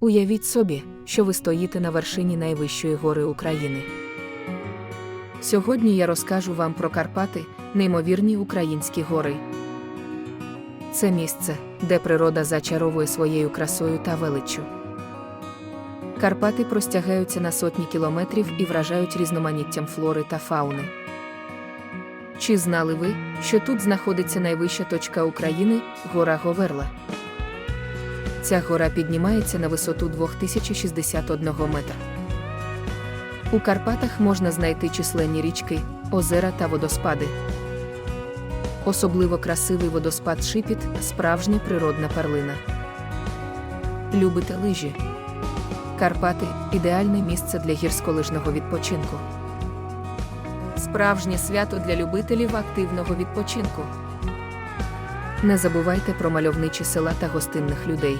Уявіть собі, що ви стоїте на вершині найвищої гори України. Сьогодні я розкажу вам про Карпати, неймовірні українські гори. Це місце, де природа зачаровує своєю красою та величчю. Карпати простягаються на сотні кілометрів і вражають різноманіттям флори та фауни. Чи знали ви, що тут знаходиться найвища точка України гора Говерла? Ця гора піднімається на висоту 2061 метра. У Карпатах можна знайти численні річки, озера та водоспади. Особливо красивий водоспад Шипіт справжня природна перлина. Любите лижі? Карпати ідеальне місце для гірськолижного відпочинку. Справжнє свято для любителів активного відпочинку. Не забувайте про мальовничі села та гостинних людей.